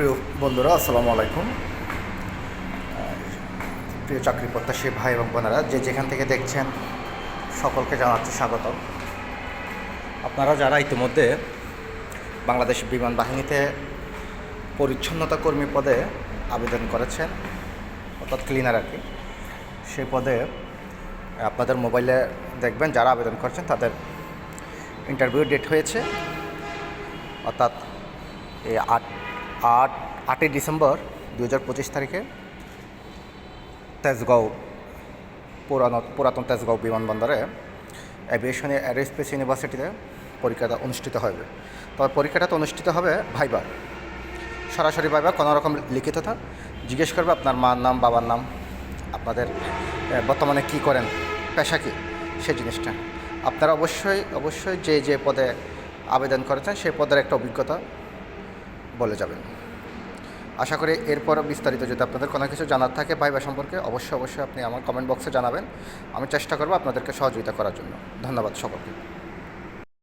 প্রিয় বন্ধুরা, আসসালামু আলাইকুম। প্রিয় চাকরি প্রত্যাশী ভাই এবং বোনেরা, যে যেখান থেকে দেখছেন, সকলকে জানাচ্ছি স্বাগত আপনারা যারা ইতিমধ্যে বাংলাদেশ বিমান বাহিনীতে পরিচ্ছন্নতা কর্মী পদে আবেদন করেছেন, অর্থাৎ ক্লিনার আর কি, সেই পদে আপনাদের মোবাইলে দেখবেন যারা আবেদন করেছেন, তাদের ইন্টারভিউ ডেট হয়েছে, অর্থাৎ এই আট আট, আটই ডিসেম্বর দু হাজার পঁচিশ তারিখে তেজগাঁও পুরানো, পুরাতন তেজগাঁও বিমানবন্দরে অ্যাভিয়েশন অ্যারোস্পেস ইউনিভার্সিটিতে পরীক্ষাটা অনুষ্ঠিত হবে। তবে পরীক্ষাটা তো অনুষ্ঠিত হবে ভাইবার। সরাসরি ভাইবার কোনো রকম লিখিততা? জিজ্ঞেস করবে আপনার মার নাম, বাবার নাম, আপনাদের বর্তমানে কি করেন, পেশা কী? সেই জিনিসটা। আপনারা অবশ্যই অবশ্যই যে যে পদে আবেদন করেছেন সেই পদের একটা অভিজ্ঞতা বলে যাবেন। আশা করি এরপর বিস্তারিত যদি আপনাদের কোনো কিছু জানার থাকে ভাইবা সম্পর্কে, অবশ্যই অবশ্যই আপনি আমার কমেন্ট বক্সে জানাবেন। আমি চেষ্টা করব আপনাদেরকে সহযোগিতা করার জন্য। ধন্যবাদ সকলকে।